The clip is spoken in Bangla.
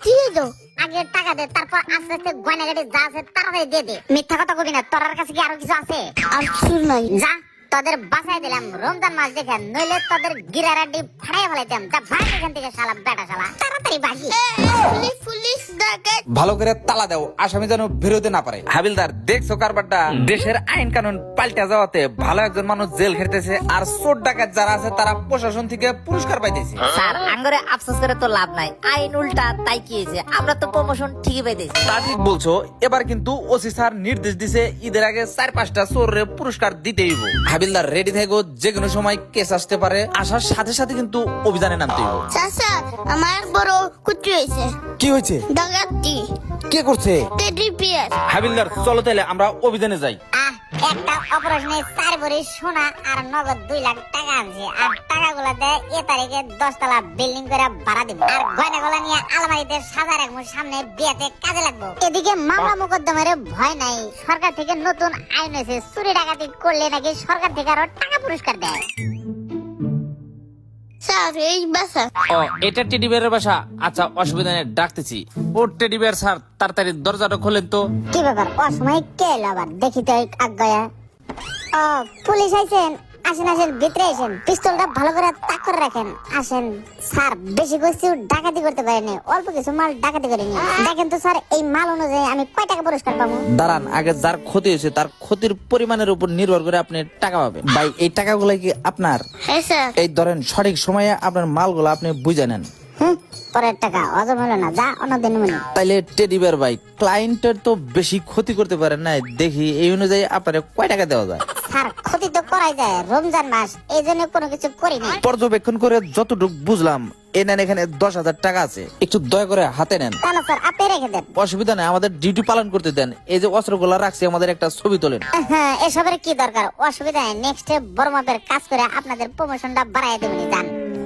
কি হইল আগে টাকা দে তারপর আস্তে আস্তে গয়না গাড়ি যা আছে তাড়াতাড়ি দিয়ে দে। মিথ্যা কথা কবি না তোর কাছে কি আরও কিছু আছে? আর কিছু নাই। যা তোদের বাসায় দিলাম রমজান মাস দেখে নইলে তোদের গিরারাডি ফাড়াই ফেলাইতাম। যা ভাগ এখান থেকে শালা বেটা শালা। তাড়াতাড়ি বাহি পুলিশ পুলিশ ভালো করে তালা দাও আসামি যেন বেরোতে না পারে। হাবিলদার দেখছ কারবারটা? দেশের আইন কানুন পাল্টে যাওয়াতে ভালো একজন মানুষ জেল খেটেছে আর চোর ডাকাত যারা আছে তারা প্রশাসন থেকে পুরস্কার পাইতেছে। স্যার আঙ্গরে আফসোস করে তো লাভ নাই। আইন উল্টা তাই কি হয়েছে? আমরা তো প্রমোশন ঠিকই পাইতেছি। তা ঠিক বলছো এবার কিন্তু ওসি স্যার নির্দেশ দিছে ঈদের আগে চার পাঁচটা চোরের পুরস্কার দিতেই হাবিলদার রেডি থাকো যে কোনো সময় কেস আসতে পারে। আসার সাথে সাথে কিন্তু অভিযানে নামতে হইব। চাচা আমার বড় কুচি হয়েছে। কি হয়েছে? ডাকাতি কে করছে? টেডি বিয়ার হাবিলদার চলো তাহলে আমরা অভিযানে যাই। আহ একটা অপারেশনে চার ভরি সোনা আর নগদ দুই লাখ টাকা আনছি। আর টাকাগুলো দেয় এ তারিখে দশ তলা বিল্ডিং করে ভাড়া দিব। আর গয়নাগুলো নিয়ে আলমারিতে সাজা রাখব সামনে বিয়েতে কাজে লাগবো। এদিকে মামলা মোকদ্দমের ভয় নাই। সরকার থেকে নতুন আইন হয়েছে চুরি ডাকাতি করলে নাকি সরকার থেকে আরও টাকা পুরস্কার দেয়। স্যার এই বাসা। ও এটা টেডি বিয়ারের বাসা। আচ্ছা অসুবিধা নেই ডাকতেছি। ও টেডি বিয়ার স্যার তাড়াতাড়ি দরজাটা খোলেন তো। কি ব্যাপার? অসময় কে এলো আবার? দেখি তো আজ্ঞায়া ও পুলিশ আইছেন? আসেন আসেন ভিতরে আসেন। পিস্তলটা ভালো করে তাক করে রাখেন। আসেন স্যার বেশি কিছু ডাকাতি করতে পারেনি। অল্প কিছু মাল ডাকাতি করিনি দেখেন তো স্যার এই মাল অনুযায়ী আমি কয় টাকা পুরস্কার পাবো? দাঁড়ান আগে যার ক্ষতি হয়েছে তার ক্ষতির পরিমাণের উপর নির্ভর করে আপনি টাকা পাবেন। ভাই এই টাকাগুলো কি আপনার? হ্যাঁ স্যার। এই ধরেন সঠিক সময়ে আপনার মালগুলো আপনি বুঝে নেন। পরের টাকা হজম হলো না। যা অন্যদিন মনে। তাইলে টেডি বিয়ার ভাই ক্লায়েন্টের তো বেশি ক্ষতি করতে পারেন না দেখি এই অনুযায়ী আপনার কয় টাকা দেওয়া যায়? স্যার ক্ষতি তো করাই যায় রমজান মাস এই জন্য কোনো কিছু করি না পর্যবেক্ষণ করে যতটুকু বুঝলাম এ নেন এখানে দশ হাজার টাকা আছে। একটু দয়া করে হাতে নেন। স্যার আপনি রেখে দেন। অসুবিধা নেই আমাদের ডিউটি পালন করতে দেন। এই যে অস্ত্রগুলা রাখছি আমাদের একটা ছবি তোলেন। হ্যাঁ এসবের কি দরকার? অসুবিধা নেই নেক্সট বড় মাপের কাজ করে আপনাদের প্রমোশনটা বাড়াই দেবেন জান